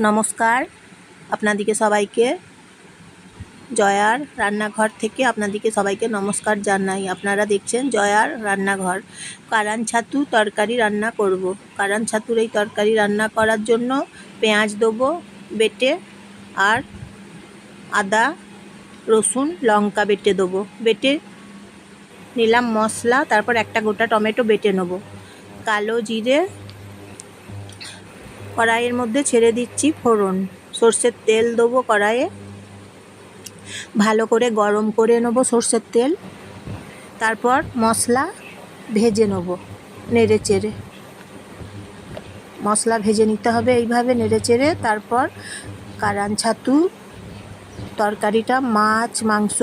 নমস্কার। আপনাদিকে সবাইকে জয়ার রান্নাঘর থেকে আপনাদিকে সবাইকে নমস্কার জানাই। আপনারা দেখছেন জয়ার রান্নাঘর। কারান ছাতু তরকারি রান্না করব। কারান ছাতুর এই তরকারি রান্না করার জন্য পেঁয়াজ দেবো, বেটে আর আদা, রসুন, লঙ্কা বেটে দেবো। বেটে নিলাম মশলা, তারপর একটা গোটা টমেটো বেটে নেব। কালো জিরে কড়াইয়ের মধ্যে ছেড়ে দিচ্ছি ফোড়ন। সর্ষের তেল দেবো কড়াইয়ে। ভালো করে গরম করে নেব সর্ষের তেল। তারপর মশলা ভেজে নেব নেড়ে চেড়ে। মশলা ভেজে নিতে হবে এইভাবে নেড়ে চেড়ে। তারপর কারান ছাতু তরকারিটা মাছ মাংস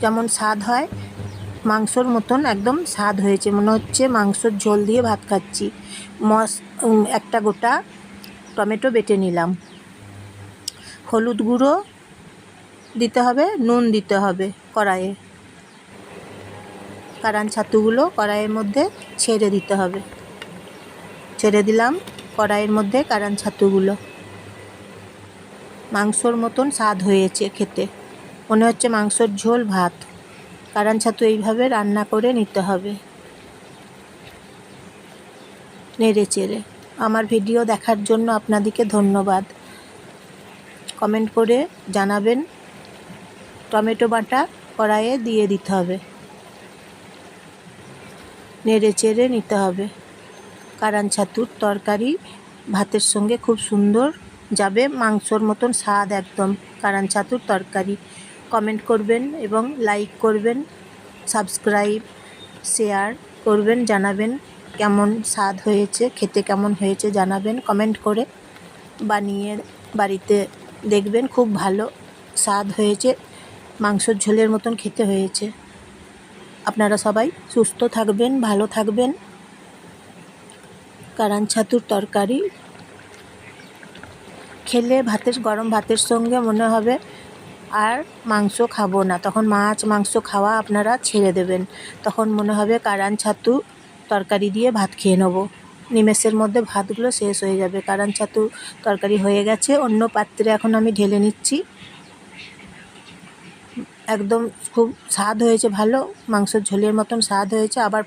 যেমন স্বাদ হয় মাংসর মতন একদম স্বাদ হয়েছে। মনে হচ্ছে মাংসর ঝোল দিয়ে ভাত খাচ্ছি। উম, একটা গোটা টমেটো বেটে নিলাম। হলুদ গুঁড়ো দিতে হবে, নুন দিতে হবে কড়াইয়ে। কারান ছাতুগুলো কড়াইয়ের মধ্যে ছেড়ে দিতে হবে। ছেড়ে দিলাম কড়াইয়ের মধ্যে কারান ছাতুগুলো। মাংসর মতন স্বাদ হয়েছে খেতে। মনে হচ্ছে মাংসর ঝোল ভাত। কারান ছাতু এইভাবে রান্না করে নিতে হবে। নেড়ে চেড়ে। আমার ভিডিও দেখার জন্য আপনাদেরকে ধন্যবাদ। কমেন্ট করে জানাবেন। টমেটো বাটা কড়াইয়ে দিয়ে দিতে হবে। নেড়ে চেড়ে নিতে হবে। কারান ছাতুর তরকারি ভাতের সঙ্গে খুব সুন্দর যাবে, মাংসর মতন স্বাদ একদম কারান ছাতুর তরকারি। কমেন্ট করবেন এবং লাইক করবেন, সাবস্ক্রাইব, শেয়ার করবেন, জানাবেন। কেমন স্বাদ হয়েছে, খেতে কেমন হয়েছে জানাবেন কমেন্ট করে বানিয়ে বাড়িতে দেখবেন, খুব ভালো স্বাদ হয়েছে, মাংসর ঝোলের মতন খেতে হয়েছে। আপনারা সবাই সুস্থ থাকবেন, ভালো থাকবেন। কারান ছাতুর তরকারি। খেলে ভাতের, গরম ভাতের সঙ্গে মনে হবে আর মাংস খাব না। তখন মাছ, মাংস খাওয়া আপনারা ছেড়ে দেবেন। তখন মনে হবে কারান ছাতু তরকারি দিয়ে ভাত খেয়ে নেব। নিমেষের মধ্যে ভাতগুলো শেষ হয়ে যাবে। কারণ ছাতু তরকারি হয়ে গেছে, অন্য পাত্রে এখন আমি ঢেলে নিচ্ছি। একদম খুব স্বাদ হয়েছে, ভালো। মাংসের ঝোলের মতন স্বাদ হয়েছে, আবার